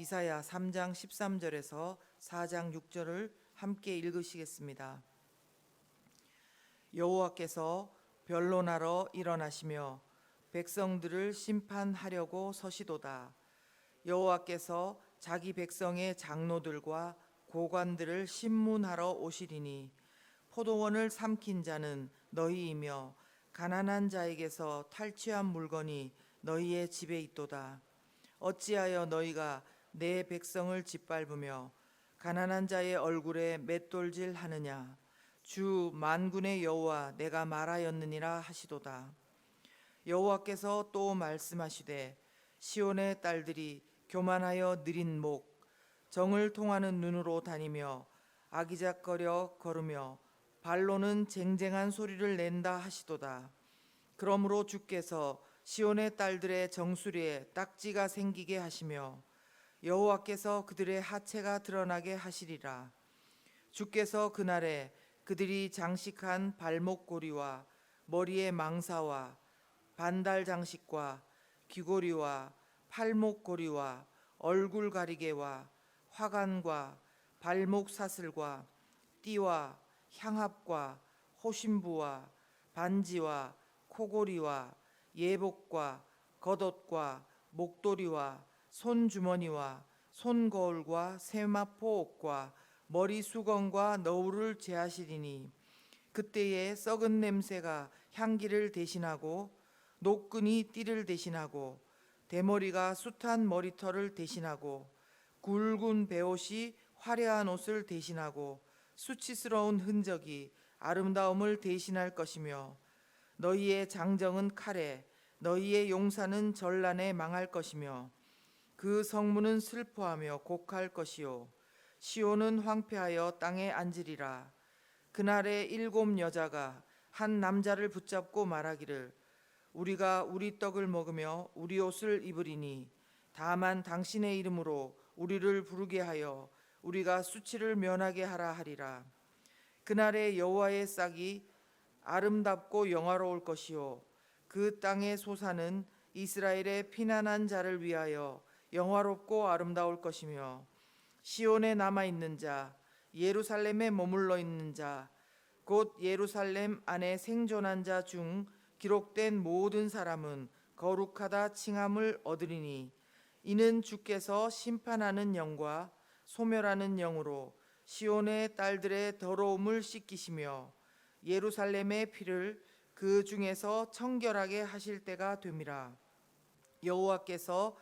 이사야 3장 13절에서 4장 6절을 함께 읽으시겠습니다. 여호와께서 변론하러 일어나시며 백성들을 심판하려고 서시도다. 여호와께서 자기 백성의 장로들과 고관들을 신문하러 오시리니 포도원을 삼킨 자는 너희이며 가난한 자에게서 탈취한 물건이 너희의 집에 있도다. 어찌하여 너희가 내 백성을 짓밟으며 가난한 자의 얼굴에 맷돌질 하느냐? 주 만군의 여호와 내가 말하였느니라 하시도다. 여호와께서 또 말씀하시되 시온의 딸들이 교만하여 느린 목 정을 통하는 눈으로 다니며 아기작거려 걸으며 발로는 쟁쟁한 소리를 낸다 하시도다. 그러므로 주께서 시온의 딸들의 정수리에 딱지가 생기게 하시며 여호와께서 그들의 하체가 드러나게 하시리라. 주께서 그날에 그들이 장식한 발목고리와 머리의 망사와 반달 장식과 귀고리와 팔목고리와 얼굴 가리개와 화관과 발목 사슬과 띠와 향합과 호심부와 반지와 코고리와 예복과 겉옷과 목도리와 손주머니와 손거울과 세마포 옷과 머리 수건과 너울을 제하시리니 그때에 썩은 냄새가 향기를 대신하고 노끈이 띠를 대신하고 대머리가 숱한 머리털을 대신하고 굵은 베옷이 화려한 옷을 대신하고 수치스러운 흔적이 아름다움을 대신할 것이며 너희의 장정은 칼에 너희의 용사는 전란에 망할 것이며 그 성문은 슬퍼하며 곡할 것이요. 시온은 황폐하여 땅에 앉으리라. 그날에 일곱 여자가 한 남자를 붙잡고 말하기를 우리가 우리 떡을 먹으며 우리 옷을 입으리니 다만 당신의 이름으로 우리를 부르게 하여 우리가 수치를 면하게 하라 하리라. 그날에 여호와의 싹이 아름답고 영화로울 것이요. 그 땅의 소사는 이스라엘의 피난한 자를 위하여 영화롭고 아름다울 것이며 시온에 남아 있는 자 예루살렘에 머물러 있는 자 곧 예루살렘 안에 생존한 자 중 기록된 모든 사람은 거룩하다 칭함을 얻으리니 이는 주께서 심판하는 영과 소멸하는 영으로 시온의 딸들의 더러움을 씻기시며 예루살렘의 피를 그 중에서 청결하게 하실 때가 됨이라. 여호와께서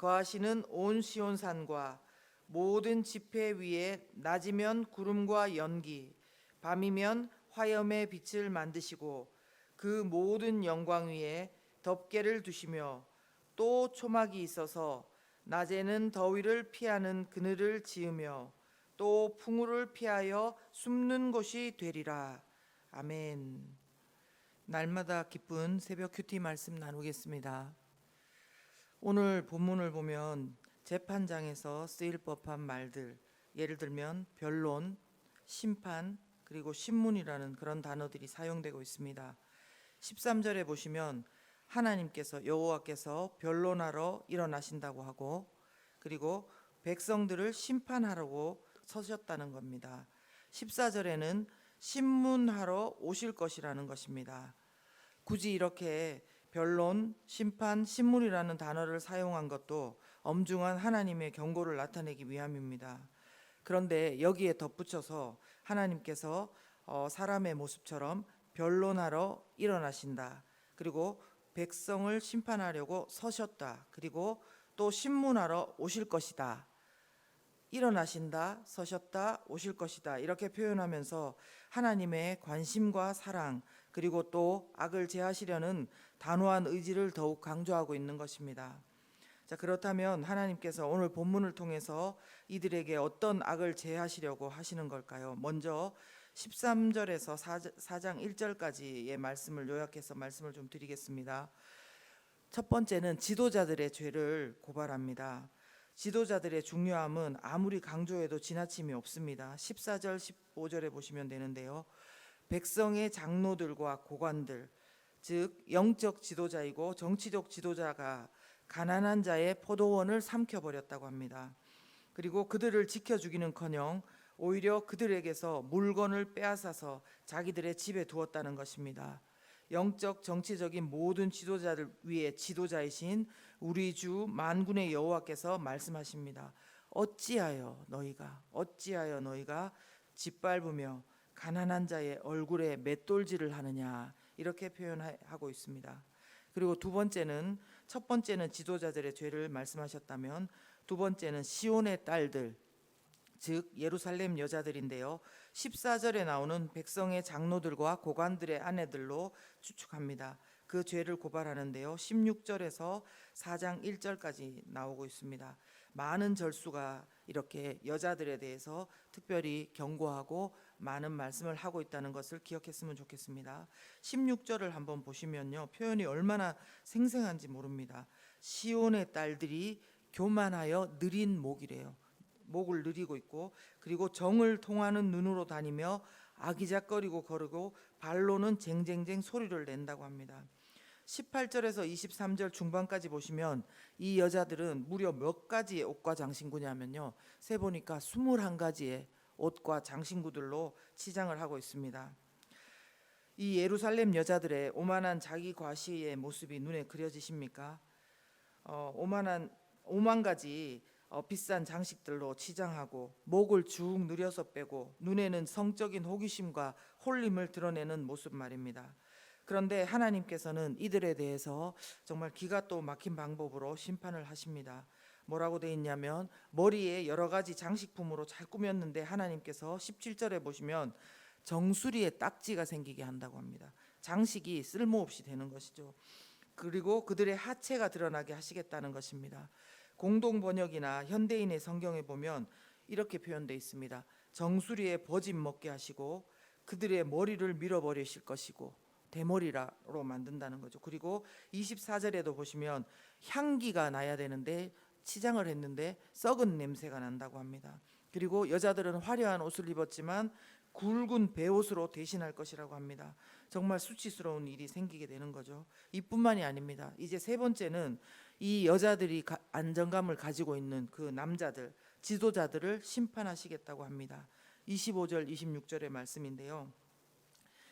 거하시는 온 시온 산과 모든 지폐 위에 낮이면 구름과 연기 밤이면 화염의 빛을 만드시고 그 모든 영광 위에 덮개를 두시며 또 초막이 있어서 낮에는 더위를 피하는 그늘을 지으며 또 풍우를 피하여 숨는 곳이 되리라 아멘. 날마다 기쁜 새벽 큐티 말씀 나누겠습니다. 오늘 본문을 보면 재판장에서 쓰일 법한 말들 예를 들면 변론, 심판 그리고 신문이라는 그런 단어들이 사용되고 있습니다. 13절에 보시면 하나님께서 여호와께서 변론하러 일어나신다고 하고 그리고 백성들을 심판하라고 서셨다는 겁니다. 14절에는 신문하러 오실 것이라는 것입니다. 굳이 이렇게 변론, 심판, 신문이라는 단어를 사용한 것도 엄중한 하나님의 경고를 나타내기 위함입니다. 그런데 여기에 덧붙여서 하나님께서 어, 사람의 모습처럼 변론하러 일어나신다. 그리고 백성을 심판하려고 서셨다. 그리고 또 신문하러 오실 것이다. 일어나신다, 서셨다, 오실 것이다. 이렇게 표현하면서 하나님의 관심과 사랑, 그리고 또 악을 제하시려는 단호한 의지를 더욱 강조하고 있는 것입니다. 자, 그렇다면 하나님께서 오늘 본문을 통해서 이들에게 어떤 악을 제하시려고 하시는 걸까요? 먼저 13절에서 4장 1절까지의 말씀을 요약해서 말씀을 좀 드리겠습니다. 첫 번째는 지도자들의 죄를 고발합니다. 지도자들의 중요함은 아무리 강조해도 지나침이 없습니다. 14절, 15절에 보시면 되는데요. 백성의 장로들과 고관들, 즉 영적 지도자이고 정치적 지도자가 가난한 자의 포도원을 삼켜 버렸다고 합니다. 그리고 그들을 지켜 주기는커녕 오히려 그들에게서 물건을 빼앗아서 자기들의 집에 두었다는 것입니다. 영적 정치적인 모든 지도자들 위에 지도자이신 우리 주 만군의 여호와께서 말씀하십니다. 어찌하여 너희가 어찌하여 너희가 짓밟으며 가난한 자의 얼굴에 맷돌질을 하느냐 이렇게 표현하고 있습니다. 그리고 두 번째는 첫 번째는 지도자들의 죄를 말씀하셨다면 두 번째는 시온의 딸들 즉 예루살렘 여자들인데요. 14절에 나오는 백성의 장로들과 고관들의 아내들로 추측합니다. 그 죄를 고발하는데요. 16절에서 4장 1절까지 나오고 있습니다. 많은 절수가 이렇게 여자들에 대해서 특별히 경고하고 많은 말씀을 하고 있다는 것을 기억했으면 좋겠습니다. 16절을 한번 보시면요. 표현이 얼마나 생생한지 모릅니다. 시온의 딸들이 교만하여 느린 목이래요. 목을 느리고 있고 그리고 정을 통하는 눈으로 다니며 아기작거리고 거르고 발로는 쟁쟁쟁 소리를 낸다고 합니다. 18절에서 23절 중반까지 보시면 이 여자들은 무려 몇 가지의 옷과 장신구냐면요. 세 보니까 21가지의 옷과 장신구들로 치장을 하고 있습니다. 이 예루살렘 여자들의 오만한 자기 과시의 모습이 눈에 그려지십니까? 어, 오만한 오만 가지 어, 비싼 장식들로 치장하고 목을 쭉 누려서 빼고 눈에는 성적인 호기심과 홀림을 드러내는 모습 말입니다. 그런데 하나님께서는 이들에 대해서 정말 기가 또 막힌 방법으로 심판을 하십니다. 뭐라고 돼 있냐면 머리에 여러 가지 장식품으로 잘 꾸몄는데 하나님께서 17절에 보시면 정수리에 딱지가 생기게 한다고 합니다. 장식이 쓸모없이 되는 것이죠. 그리고 그들의 하체가 드러나게 하시겠다는 것입니다. 공동 번역이나 현대인의 성경에 보면 이렇게 표현되어 있습니다. 정수리에 버짐 먹게 하시고 그들의 머리를 밀어버리실 것이고 대머리로 만든다는 거죠. 그리고 24절에도 보시면 향기가 나야 되는데 치장을 했는데 썩은 냄새가 난다고 합니다. 그리고 여자들은 화려한 옷을 입었지만 굵은 베옷으로 대신할 것이라고 합니다. 정말 수치스러운 일이 생기게 되는 거죠. 이뿐만이 아닙니다. 이제 세 번째는 이 여자들이 가- 안정감을 가지고 있는 그 남자들, 지도자들을 심판하시겠다고 합니다. 25절, 26절의 말씀인데요.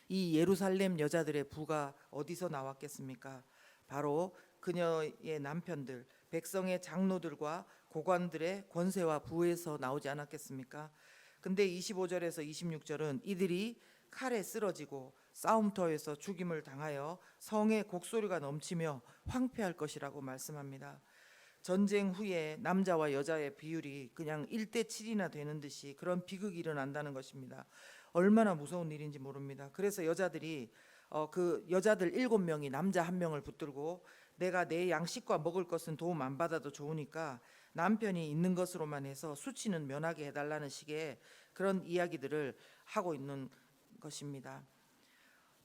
이 예루살렘 여자들의 부가 어디서 나왔겠습니까? 바로 그녀의 남편들, 백성의 장로들과 고관들의 권세와 부에서 나오지 않았겠습니까? 근데 25절에서 26절은 이들이 칼에 쓰러지고 싸움터에서 죽임을 당하여 성의 곡소리가 넘치며 황폐할 것이라고 말씀합니다. 전쟁 후에 남자와 여자의 비율이 그냥 1대 7이나 되는 듯이 그런 비극이 일어난다는 것입니다. 얼마나 무서운 일인지 모릅니다. 그래서 여자들이 어, 그 여자들 일곱 명이 남자 한 명을 붙들고 내가 내 양식과 먹을 것은 도움 안 받아도 좋으니까 남편이 있는 것으로만 해서 수치는 면하게 해달라는 식의 그런 이야기들을 하고 있는 것입니다.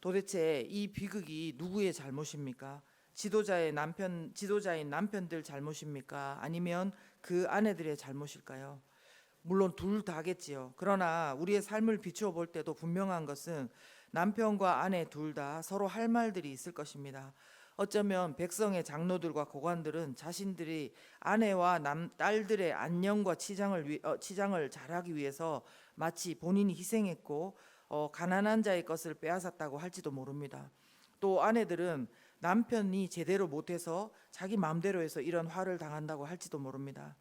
도대체 이 비극이 누구의 잘못입니까? 지도자의 남편, 지도자인 남편들 잘못입니까? 아니면 그 아내들의 잘못일까요? 물론 둘 다겠지요. 그러나 우리의 삶을 비추어 볼 때도 분명한 것은 남편과 아내 둘 다 서로 할 말들이 있을 것입니다. 어쩌면 백성의 장로들과 고관들은 자신들이 아내와 남 딸들의 안녕과 치장을 위, 어, 치장을 잘하기 위해서 마치 본인이 희생했고 어, 가난한 자의 것을 빼앗았다고 할지도 모릅니다. 또 아내들은 남편이 제대로 못해서 자기 마음대로 해서 이런 화를 당한다고 할지도 모릅니다.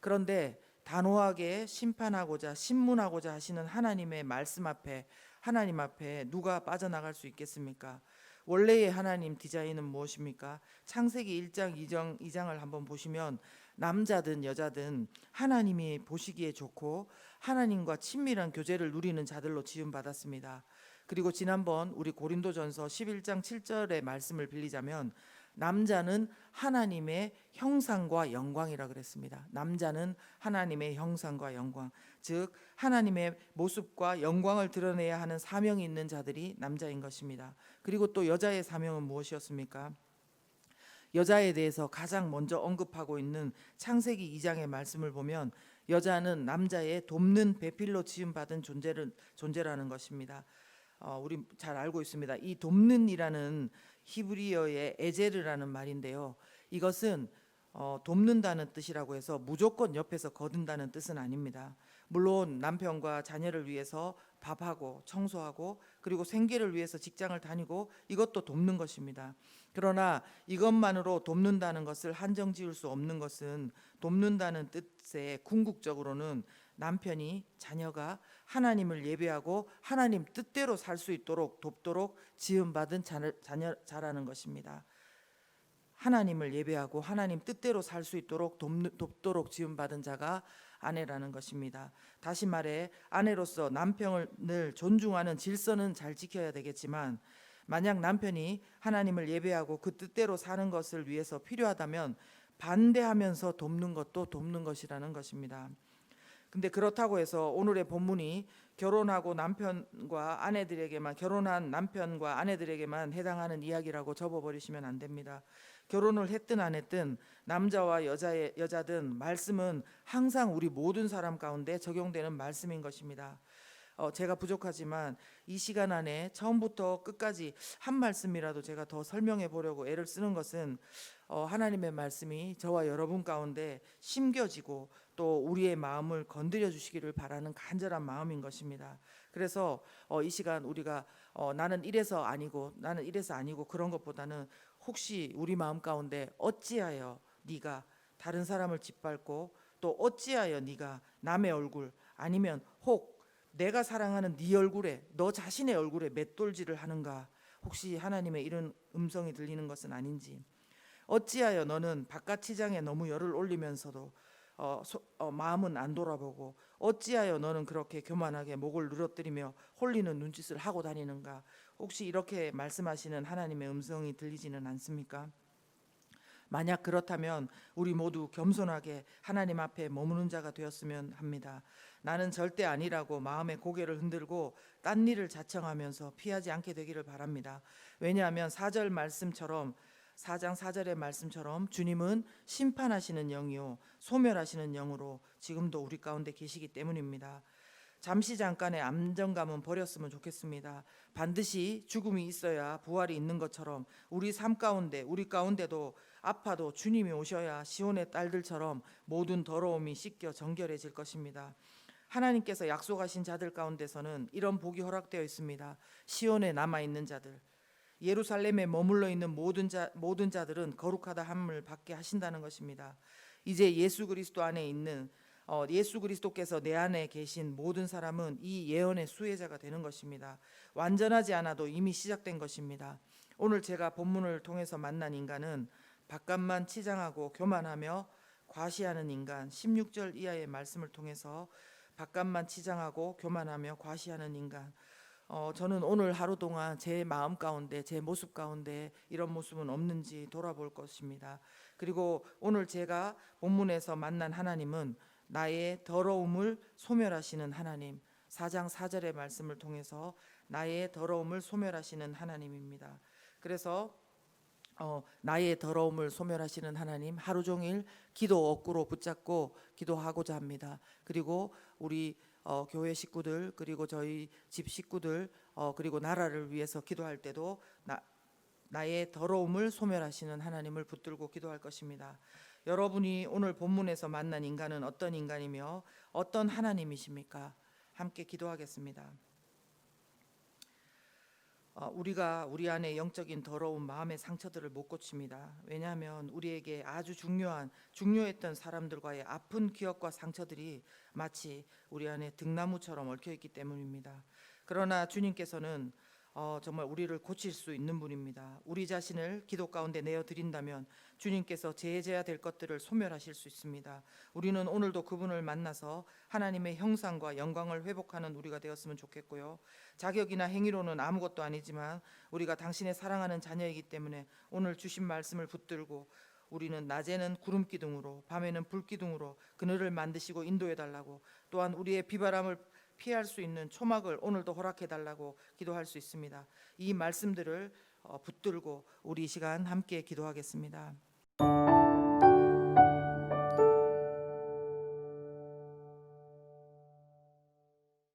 그런데 단호하게 심판하고자 신문하고자 하시는 하나님의 말씀 앞에 하나님 앞에 누가 빠져나갈 수 있겠습니까? 원래의 하나님 디자인은 무엇입니까? 창세기 1장 2장 2장을 한번 보시면 남자든 여자든 하나님이 보시기에 좋고 하나님과 친밀한 교제를 누리는 자들로 지음 받았습니다. 그리고 지난번 우리 고린도전서 11장 7절의 말씀을 빌리자면 남자는 하나님의 형상과 영광이라 그랬습니다. 남자는 하나님의 형상과 영광, 즉 하나님의 모습과 영광을 드러내야 하는 사명이 있는 자들이 남자인 것입니다. 그리고 또 여자의 사명은 무엇이었습니까? 여자에 대해서 가장 먼저 언급하고 있는 창세기 2장의 말씀을 보면 여자는 남자의 돕는 배필로 지음 받은 존재를 존재라는 것입니다. 어, 우리 잘 알고 있습니다. 이 돕는이라는 히브리어의 에제르라는 말인데요. 이것은 어, 돕는다는 뜻이라고 해서 무조건 옆에서 거둔다는 뜻은 아닙니다. 물론 남편과 자녀를 위해서 밥하고 청소하고 그리고 생계를 위해서 직장을 다니고 이것도 돕는 것입니다. 그러나 이것만으로 돕는다는 것을 한정 지을 수 없는 것은 돕는다는 뜻의 궁극적으로는 남편이 자녀가 하나님을 예배하고 하나님 뜻대로 살 수 있도록 돕도록 지음받은 자녀, 자녀 자라는 것입니다. 하나님을 예배하고 하나님 뜻대로 살 수 있도록 돕는, 돕도록 지음받은 자가 아내라는 것입니다. 다시 말해 아내로서 남편을 존중하는 질서는 잘 지켜야 되겠지만 만약 남편이 하나님을 예배하고 그 뜻대로 사는 것을 위해서 필요하다면 반대하면서 돕는 것도 돕는 것이라는 것입니다. 근데 그렇다고 해서 오늘의 본문이 결혼하고 남편과 아내들에게만 결혼한 남편과 아내들에게만 해당하는 이야기라고 접어버리시면 안 됩니다. 결혼을 했든 안 했든 남자와 여자의 여자든 말씀은 항상 우리 모든 사람 가운데 적용되는 말씀인 것입니다. 어, 제가 부족하지만 이 시간 안에 처음부터 끝까지 한 말씀이라도 제가 더 설명해 보려고 애를 쓰는 것은 어, 하나님의 말씀이 저와 여러분 가운데 심겨지고 또 우리의 마음을 건드려 주시기를 바라는 간절한 마음인 것입니다. 그래서 어, 이 시간 우리가 어, 나는 이래서 아니고 나는 이래서 아니고 그런 것보다는 혹시 우리 마음 가운데 어찌하여 네가 다른 사람을 짓밟고 또 어찌하여 네가 남의 얼굴 아니면 혹 내가 사랑하는 네 얼굴에 너 자신의 얼굴에 맷돌질을 하는가 혹시 하나님의 이런 음성이 들리는 것은 아닌지 어찌하여 너는 바깥 치장에 너무 열을 올리면서도 어, 소, 어, 마음은 안 돌아보고 어찌하여 너는 그렇게 교만하게 목을 누러뜨리며 홀리는 눈짓을 하고 다니는가 혹시 이렇게 말씀하시는 하나님의 음성이 들리지는 않습니까? 만약 그렇다면 우리 모두 겸손하게 하나님 앞에 머무는 자가 되었으면 합니다. 나는 절대 아니라고 마음의 고개를 흔들고 딴 일을 자청하면서 피하지 않게 되기를 바랍니다. 왜냐하면 4절 말씀처럼 4장 4절의 말씀처럼 주님은 심판하시는 영이요 소멸하시는 영으로 지금도 우리 가운데 계시기 때문입니다. 잠시 잠깐의 안정감은 버렸으면 좋겠습니다. 반드시 죽음이 있어야 부활이 있는 것처럼 우리 삶 가운데 우리 가운데도 아파도 주님이 오셔야 시온의 딸들처럼 모든 더러움이 씻겨 정결해질 것입니다. 하나님께서 약속하신 자들 가운데서는 이런 복이 허락되어 있습니다. 시온에 남아 있는 자들, 예루살렘에 머물러 있는 모든 자 모든 자들은 거룩하다 함을 받게 하신다는 것입니다. 이제 예수 그리스도 안에 있는 어, 예수 그리스도께서 내 안에 계신 모든 사람은 이 예언의 수혜자가 되는 것입니다. 완전하지 않아도 이미 시작된 것입니다. 오늘 제가 본문을 통해서 만난 인간은 바깥만 치장하고 교만하며 과시하는 인간 16절 이하의 말씀을 통해서 바깥만 치장하고 교만하며 과시하는 인간 어, 저는 오늘 하루 동안 제 마음 가운데 제 모습 가운데 이런 모습은 없는지 돌아볼 것입니다. 그리고 오늘 제가 본문에서 만난 하나님은 나의 더러움을 소멸하시는 하나님 4장 4절의 말씀을 통해서 나의 더러움을 소멸하시는 하나님입니다. 그래서 어, 나의 더러움을 소멸하시는 하나님 하루 종일 기도 억구로 붙잡고 기도하고자 합니다. 그리고 우리 어, 교회 식구들 그리고 저희 집 식구들 어, 그리고 나라를 위해서 기도할 때도 나, 나의 더러움을 소멸하시는 하나님을 붙들고 기도할 것입니다. 여러분이 오늘 본문에서 만난 인간은 어떤 인간이며 어떤 하나님이십니까? 함께 기도하겠습니다. 어, 우리가 우리 안에 영적인 더러운 마음의 상처들을 못 고칩니다. 왜냐하면 우리에게 아주 중요한 중요했던 사람들과의 아픈 기억과 상처들이 마치 우리 안에 등나무처럼 얽혀 있기 때문입니다. 그러나 주님께서는 어, 정말 우리를 고칠 수 있는 분입니다. 우리 자신을 기도 가운데 내어 드린다면 주님께서 제재해야 될 것들을 소멸하실 수 있습니다. 우리는 오늘도 그분을 만나서 하나님의 형상과 영광을 회복하는 우리가 되었으면 좋겠고요. 자격이나 행위로는 아무것도 아니지만 우리가 당신의 사랑하는 자녀이기 때문에 오늘 주신 말씀을 붙들고 우리는 낮에는 구름 기둥으로 밤에는 불 기둥으로 그늘을 만드시고 인도해 달라고 또한 우리의 비바람을 피할 수 있는 초막을 오늘도 허락해 달라고 기도할 수 있습니다. 이 말씀들을 어, 붙들고 우리 이 시간 함께 기도하겠습니다. Thank you.